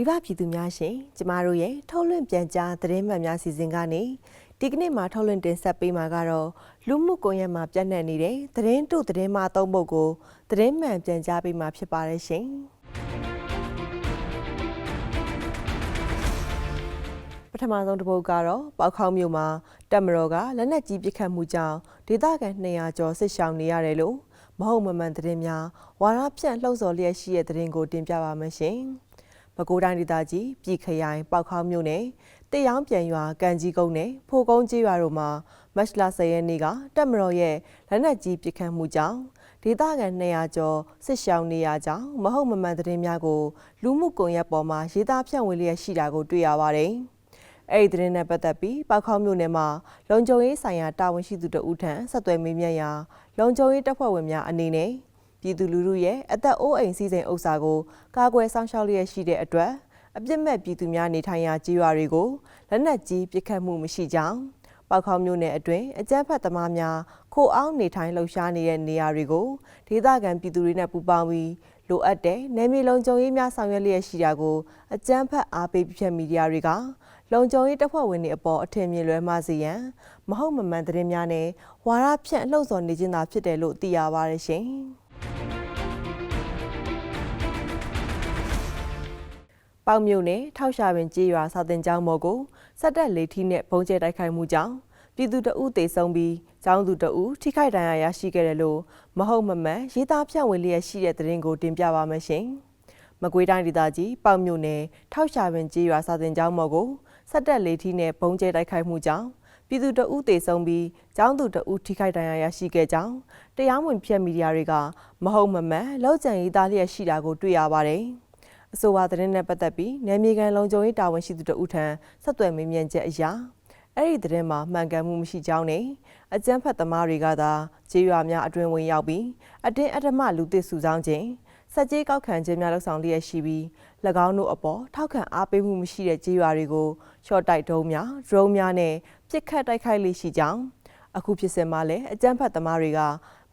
မိဘပြည်သူများရှင်ကျမတို့ရဲ့ထုတ်လွှင့်ပြန်ကြားသတင်းမှန်များစီစဉ်ကနေဒီကနေ့မှာထုတ်လွှင့်တင်ဆက်ပေးမှာကတော့လူမှုကွန်ရက်မှာပြန့်နှံ့နေတဲ့သတင်းတို့သတင်းမှသုံးပုဒ်ကိုသတင်းမှန်ပြန်ကြားပေးမှာဖြစ်ပါတယ်ရှင်ပထမဆုံးတစ်ပုဒ်ကတော့ပေါက်ခေါင်းမြို့မှာတက်မတော်ကလက်နက်ကြီးပစ်ခတ်မှုကြောင့်ဒေသခံ200ကျော်ဆစ်ရှောင်နေရတယ်လို့မဟုတ်မမှန်သတင်းများဝါရဖြန့်လှုပ်ဆော်လျက်ရှိတဲ့သတင်းကိုတင်ပြပါမယ်ရှင်။ ပဲခူးတိုင်းဒေသကြီးပြည်ခရိုင်ပေါက်ခေါင်းမြို့နယ်တရောင်းပြန်ရွာကံကြီးကုန်းနယ်ဖိုကုန်းကျေးရွာတို့မှာမတ်လ10ရက်နေ့ကတက်မတော်ရဲ့လက်နက်ကြီးပစ်ခတ်မှုကြောင့်ဒေသခံ200ကျော်စစ်ရှောင်နေရကြောင်းမဟုတ်မမှန်သတင်းများကိုလူမှုကွန်ရက်ပေါ်မှာရေးသားဖြန့်ဝေလျက်ရှိတာကိုတွေ့ရပါတယ်။အဲ့ဒီသတင်းနဲ့ပတ်သက်ပြီးပောက်ခေါင်းမြို့နယ်မှာလုံခြုံရေးဆိုင်ရာတာဝန်ရှိသူတဦးထံဆက်သွယ်မေးမြန်းရာလုံခြုံရေးတပ်ဖွဲ့ဝင်များအနေနဲ့ ပြည်သူလူထုရဲ့အသက်အိုးအိမ်စီစဉ်ဥစ္စာကိုကာကွယ်ဆောင်ရှောက်လျက်ရှိတဲ့အတွက်အပြစ်မဲ့ပြည်သူများနေထိုင်ရာကြေးရွာတွေကိုလက်နက်ကြီးပစ်ခတ်မှုမရှိကြောင်းပောက်ခေါင်းမြို့နယ်အတွင်းအကြမ်းဖက်သမားများခိုအောင်နေထိုင်လှုပ်ရှားနေတဲ့နေရာတွေကိုဒေသခံပြည်သူတွေနဲ့ပူးပေါင်းပြီးလိုအပ်တဲ့နယ်မြေလုံခြုံရေးများဆောင်ရွက်လျက်ရှိတာကိုအကြမ်းဖက်အားပေးပြဖြတ်မီဒီယာတွေကလုံခြုံရေးတပ်ဖွဲ့ဝင်တွေအပေါ်အထင်မြင်လွဲမှားစေရန်မဟုတ်မမှန်သတင်းများနဲ့ဝါရဖြန့်လှုံ့ဆော်နေခြင်းသာဖြစ်တယ်လို့သိရပါတယ်ရှင်။ ပေါက်မြို့နယ်ထောက်ရှာပင်ကြေးရွာစာတင်ကျောင်းမော်ကိုစက်တက်လေးထီးနဲ့ဘုံကျဲတိုက်ခိုက်မှုကြောင့်ပြည်သူတအုပ်တေဆုံးပြီးကျောင်းသူတအုပ်ထိခိုက်ဒဏ်ရာရရှိခဲ့တယ်လို့မဟုတ်မမှန်ရေးသားဖြန့်ဝေလျက်ရှိတဲ့သတင်းကိုတင်ပြပါမယ်ရှင်။မကွေးတိုင်းဒေသကြီးပေါက်မြို့နယ်ထောက်ရှာပင်ကြေးရွာစာတင်ကျောင်းမော်ကိုစက်တက်လေးထီးနဲ့ဘုံကျဲတိုက်ခိုက်မှုကြောင့်ပြည်သူတအုပ်တေဆုံးပြီးကျောင်းသူတအုပ်ထိခိုက်ဒဏ်ရာရရှိခဲ့ကြောင်းတရားဝင်ဖြတ်မီဒီယာတွေကမဟုတ်မမှန်လောက်ကျန်ရေးသားလျက်ရှိတာကိုတွေ့ရပါတယ်။ အဆိုပါသတင်းနဲ့ပတ်သက်ပြီးနယ်မြေကန်လုံခြုံရေးတာဝန်ရှိသူတဦးထံဆက်သွယ်မေးမြန်းချက်အရာအဲ့ဒီသတင်းမှာမှန်ကန်မှုမရှိကြောင်းနဲ့အကြမ်းဖက်သမားတွေကသာခြေရွာများအတွင်ဝင်ရောက်ပြီးအတင်းအဓမ္မလူသစ်စုဆောင်းခြင်းစက်ကြီးကောက်ခံခြင်းများလှုပ်ဆောင်လျက်ရှိပြီး၎င်းတို့အပေါ်ထောက်ခံအားပေးမှုမရှိတဲ့ကြေးရွာတွေကိုရှော့တိုက်ဒုံးများဒရုန်းများနဲ့ပြစ်ခတ်တိုက်ခိုက်လိရှိကြောင်းအခုဖြစ်စဉ်မှာလည်းအကြမ်းဖက်သမားတွေက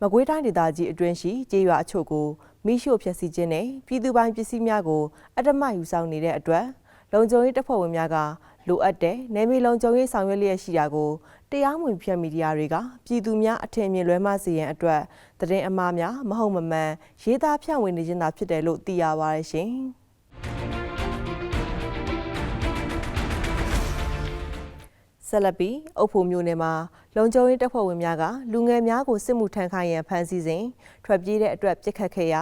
မကွေးတိုင်းဒေသကြီးအတွင်းရှိကြေးရွာအချို့ကိုမိရှို့ဖျက်ဆီးခြင်းနဲ့ပြည်သူပိုင်ပစ္စည်းများကိုအတမယူဆောင်နေတဲ့အတွက်လုံခြုံရေးတပ်ဖွဲ့ဝင်များကလိုအပ်တဲ့နယ်မြေလုံခြုံရေးဆောင်ရွက်လျက်ရှိတာကိုတရားမဝင်ဖြတ်မီဒီယာတွေကပြည်သူများအထင်မြင်လွဲမှားစေရန်အတွက်သတင်းအမှားများမဟုတ်မမှန်ရေးသားဖြန့်ဝေနေခြင်းသာဖြစ်တယ်လို့သိရပါတယ်ရှင်။ဆက်လက်ပြီးအုပ်ဖို့မျိုးနယ်မှာ လုံခြုံရေးတပ်ဖွဲ့ဝင်များကလူငယ်များကိုစစ်မှုထမ်းခိုင်းရန်ဖမ်းဆီးစဉ်ထွက်ပြေးတဲ့အတွက်ပြစ်ခတ်ခဲ့ရာ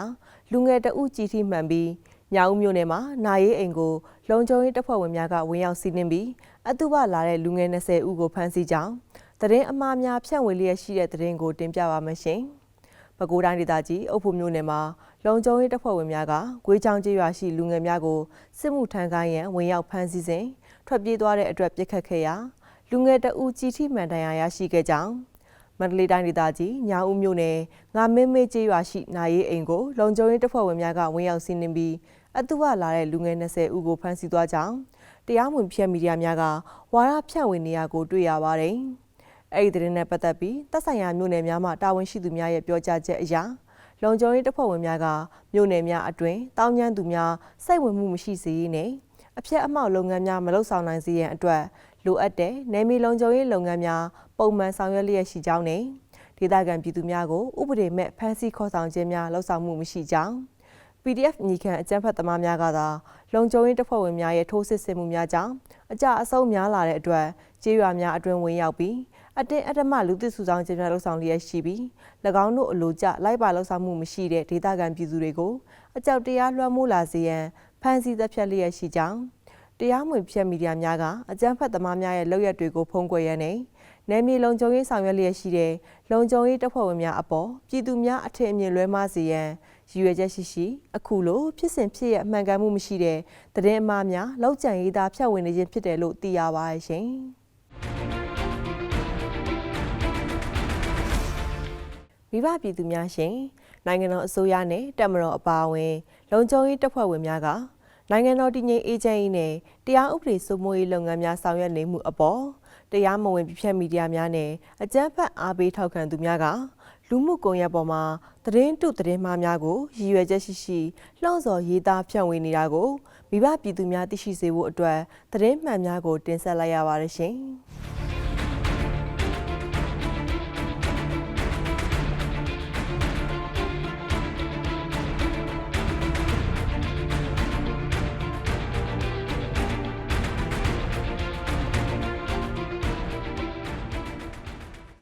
လူငယ်တအုပ်ကြီးထိမှန်ပြီးညောင်မြို့နယ်မှာနာရေးအိမ်ကိုလုံခြုံရေးတပ်ဖွဲ့ဝင်များကဝင်ရောက်စီးနင်းပြီးအတုပလာတဲ့လူငယ်20ဦးကိုဖမ်းဆီးကြောင်းသတင်းအမှားများဖြန့်ဝေလျက်ရှိတဲ့သတင်းကိုတင်ပြပါမယ်ရှင်။ပဲခူးတိုင်းဒေသကြီးအုပ်ဖို့မြို့နယ်မှာလုံခြုံရေးတပ်ဖွဲ့ဝင်များကဂွေးချောင်းကျေးရွာရှိလူငယ်များကိုစစ်မှုထမ်းခိုင်းရန်ဝင်ရောက်ဖမ်းဆီးစဉ်ထွက်ပြေးသွားတဲ့အတွက်ပြစ်ခတ်ခဲ့ရာ လူငယ်တအူကြီးထိမှန်တရားရရှိခဲ့ကြောင်းမန္တလေးတိုင်းဒေသကြီးညာဦးမြို့နယ်ငါမင်းမေးကျေးရွာရှိနာရေးအိမ်ကိုလုံခြုံရေးတပ်ဖွဲ့ဝင်များကဝင်ရောက်စီးနင်းပြီးအတူဝလာတဲ့လူငယ်20ဦးကိုဖမ်းဆီးသွားကြောင်းတရားဝင်ဖြန့်မီဒီယာများကဝါရဖြန့်ဝေနေရကိုတွေ့ရပါတယ်။အဲ့ဒီသတင်းနဲ့ပတ်သက်ပြီးတပ်ဆိုင်ရာမြို့နယ်များမှတာဝန်ရှိသူများရဲ့ပြောကြားချက်အရလုံခြုံရေးတပ်ဖွဲ့ဝင်များကမြို့နယ်များအတွင်းတောင်းကျမ်းသူများစိတ်ဝင်မှုမရှိစေရေးနဲ့အပြက်အမောက်လုပ်ငန်းများမလုပ်ဆောင်နိုင်စေရန်အတွက် လိုအပ်တဲ့နယ်မြေလုံခြုံရေးလုပ်ငန်းများပုံမှန်ဆောင်ရွက်လျက်ရှိကြောင်းနဲ့ဒေသခံပြည်သူများကိုဥပဒေမဲ့ဖမ်းဆီးခေါ်ဆောင်ခြင်းများလှုပ်ဆောင်မှုမရှိကြောင်း PDF ညီခံအကြမ်းဖက်သမားများကသာလုံခြုံရေးတပ်ဖွဲ့ဝင်များရဲ့ထိုးစစ်ဆင်မှုများကြောင့်အကြအဆုံးများလာတဲ့အတွက်ကြေးရွာများအတွင်ဝင်ရောက်ပြီးအတင်းအဓမ္မလူသစ်စုဆောင်ခြင်းများလှုပ်ဆောင်လျက်ရှိပြီး၎င်းတို့အလိုကျလိုက်ပါလှုပ်ဆောင်မှုမရှိတဲ့ဒေသခံပြည်သူတွေကိုအကြောက်တရားလွှမ်းမိုးလာစေရန်ဖမ်းဆီးသက်ဖြတ်လျက်ရှိကြောင်း တရားမဝင်ဖြတ်မီဒီယာများကအကြမ်းဖက်သမားများရဲ့လုပ်ရက်တွေကိုဖုံးကွယ်ရန်နဲ့နယ်မြေလုံခြုံရေးဆောင်ရွက်လျက်ရှိတဲ့လုံခြုံရေးတပ်ဖွဲ့ဝင်များအပေါ်ပြည်သူများအထင်အမြင်လွဲမှားစေရန်ရည်ရွယ်ချက်ရှိရှိအခုလိုဖြစ်စဉ်ဖြစ်ရအမှန်ကန်မှုမရှိတဲ့သတင်းအမှားများလောက်ကျန်ရေးသားဖြန့်ဝေနေခြင်းဖြစ်တယ်လို့သိရပါရဲ့ရှင်မိဘပြည်သူများရှင်နိုင်ငံတော်အစိုးရနဲ့တပ်မတော်အပါအဝင် လုံခြုံရေးတပ်ဖွဲ့ဝင်များက နိုင်ငံတော်တည်ငြိမ်အေးချမ်းရေးနဲ့တရားဥပဒေစိုးမိုးရေးလုပ်ငန်းများဆောင်ရွက်နေမှုအပေါ်တရားမဝင်ပြဖြတ်မီဒီယာများနဲ့အကြမ်းဖက်အားပေးထောက်ခံသူများကလူမှုကွန်ရက်ပေါ်မှာသတင်းတုသတင်းမှားများကိုရည်ရွယ်ချက်ရှိရှိလှော့ဆော်ရေးသားဖြန့်ဝေနေတာကိုမိဘပြည်သူများသိရှိစေဖို့အတွက်သတင်းမှန်များကိုတင်ဆက်လိုက်ရပါတယ်ရှင်။